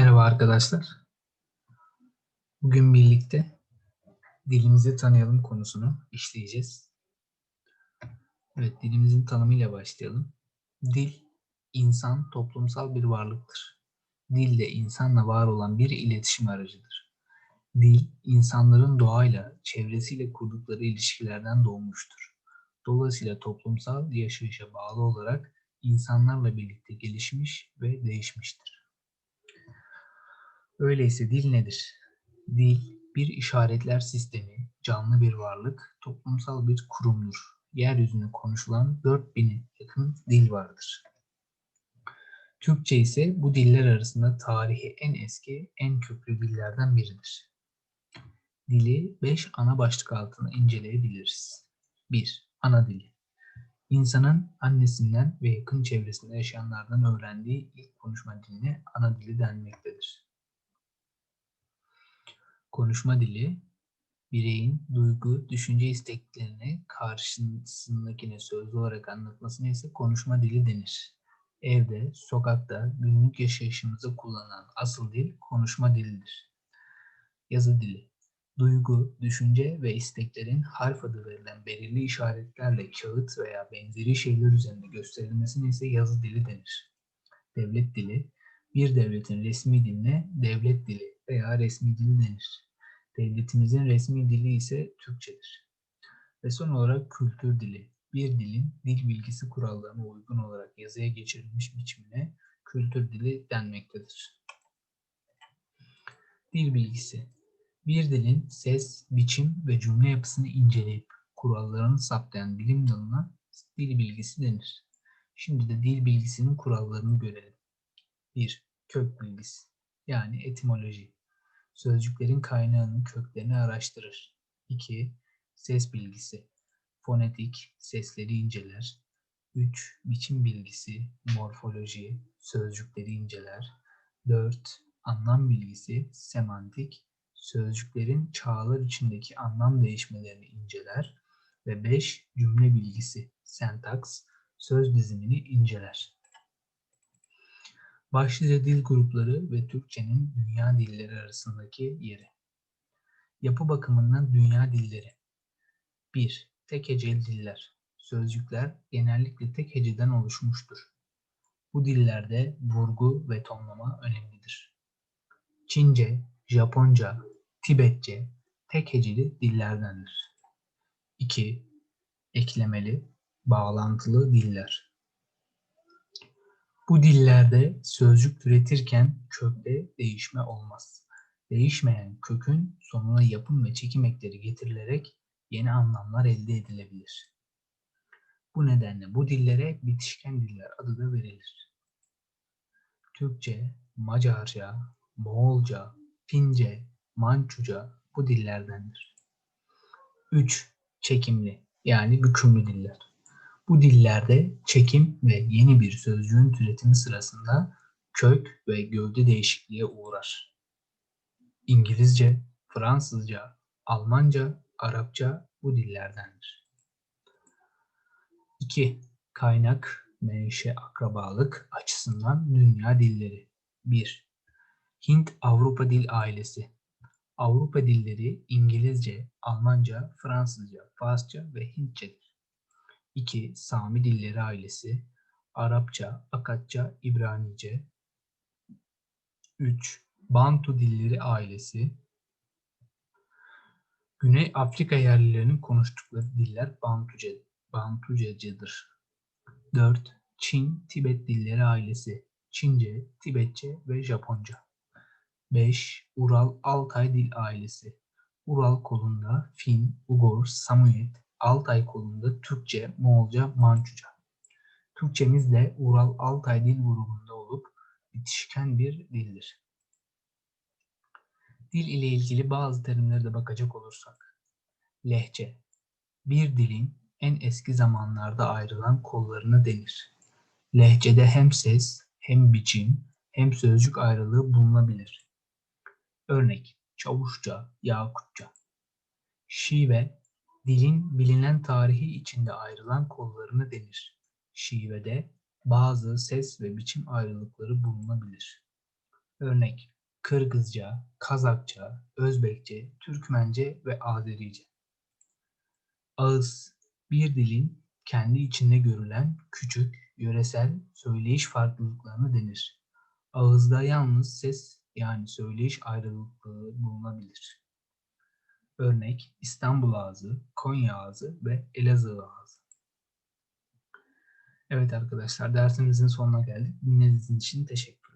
Merhaba arkadaşlar. Bugün birlikte dilimizi tanıyalım konusunu işleyeceğiz. Evet, dilimizin tanımıyla başlayalım. Dil, insan toplumsal bir varlıktır. Dil de insanla var olan bir iletişim aracıdır. Dil, insanların doğayla, çevresiyle kurdukları ilişkilerden doğmuştur. Dolayısıyla toplumsal yaşayışa bağlı olarak insanlarla birlikte gelişmiş ve değişmiştir. Öyleyse dil nedir? Dil, bir işaretler sistemi, canlı bir varlık, toplumsal bir kurumdur. Yeryüzünde konuşulan 4000'e yakın dil vardır. Türkçe ise bu diller arasında tarihi en eski, en köklü dillerden biridir. Dili 5 ana başlık altında inceleyebiliriz. 1. Ana dili. İnsanın annesinden ve yakın çevresinde yaşayanlardan öğrendiği ilk konuşma diline ana dili denmektedir. Konuşma dili, bireyin duygu, düşünce isteklerini karşısındakine sözlü olarak anlatmasına ise konuşma dili denir. Evde, sokakta, günlük yaşayışımızda kullanılan asıl dil konuşma dilidir. Yazı dili, duygu, düşünce ve isteklerin harf adı verilen belirli işaretlerle kağıt veya benzeri şeyler üzerinde gösterilmesine ise yazı dili denir. Devlet dili, bir devletin resmi diline devlet dili veya resmi dil denir. Devletimizin resmi dili ise Türkçedir. Ve son olarak kültür dili. Bir dilin dil bilgisi kurallarına uygun olarak yazıya geçirilmiş biçimine kültür dili denmektedir. Dil bilgisi. Bir dilin ses, biçim ve cümle yapısını inceleyip kurallarını saptayan bilim dalına dil bilgisi denir. Şimdi de dil bilgisinin kurallarını görelim. 1. Kök bilgisi yani etimoloji. Sözcüklerin kaynağının köklerini araştırır. 2. Ses bilgisi. Fonetik, sesleri inceler. 3. Biçim bilgisi, morfoloji, sözcükleri inceler. 4. Anlam bilgisi, semantik, sözcüklerin çağlar içindeki anlam değişmelerini inceler. Ve 5. Cümle bilgisi, sentaks, söz dizimini inceler. Başlıca dil grupları ve Türkçenin dünya dilleri arasındaki yeri. Yapı bakımından dünya dilleri. 1. Tek heceli diller. Sözcükler genellikle tek heceden oluşmuştur. Bu dillerde vurgu ve tonlama önemlidir. Çince, Japonca, Tibetçe tek heceli dillerdendir. 2. Eklemeli, bağlantılı diller. Bu dillerde sözcük türetirken kökte değişme olmaz. Değişmeyen kökün sonuna yapım ve çekim ekleri getirilerek yeni anlamlar elde edilebilir. Bu nedenle bu dillere bitişken diller adı da verilir. Türkçe, Macarca, Moğolca, Fince, Mançuca bu dillerdendir. 3. Çekimli yani bükümlü diller. Bu dillerde çekim ve yeni bir sözcüğün türetimi sırasında kök ve gövde değişikliğe uğrar. İngilizce, Fransızca, Almanca, Arapça bu dillerdendir. 2. Kaynak, menşe, akrabalık açısından dünya dilleri. 1. Hint-Avrupa dil ailesi. Avrupa dilleri İngilizce, Almanca, Fransızca, Farsça ve Hintçedir. 2. Sami dilleri ailesi Arapça, Akatça, İbranice 3. Bantu dilleri ailesi Güney Afrika yerlilerinin konuştukları diller Bantuce, Bantucecedir. 4. Çin, Tibet dilleri ailesi Çince, Tibetçe ve Japonca. 5. Ural Altay dil ailesi Ural kolunda Fin, Ugor, Samoyed, Altay kolunda Türkçe, Moğolca, Mançuca. Türkçemiz de Ural Altay dil grubunda olup bitişken bir dildir. Dil ile ilgili bazı terimlere de bakacak olursak. Lehçe. Bir dilin en eski zamanlarda ayrılan kollarını denir. Lehçede hem ses, hem biçim, hem sözcük ayrılığı bulunabilir. Örnek Çavuşça, Yakutça. Şive, dilin bilinen tarihi içinde ayrılan kollarını denir. Şivede bazı ses ve biçim ayrılıkları bulunabilir. Örnek Kırgızca, Kazakça, Özbekçe, Türkmence ve Azerice. Ağız, bir dilin kendi içinde görülen küçük, yöresel söyleyiş farklılıklarını denir. Ağızda yalnız ses yani söyleyiş ayrılıklığı bulunabilir. Örnek İstanbul ağzı, Konya ağzı ve Elazığ ağzı. Evet arkadaşlar dersimizin sonuna geldik. Dinlediğiniz için teşekkür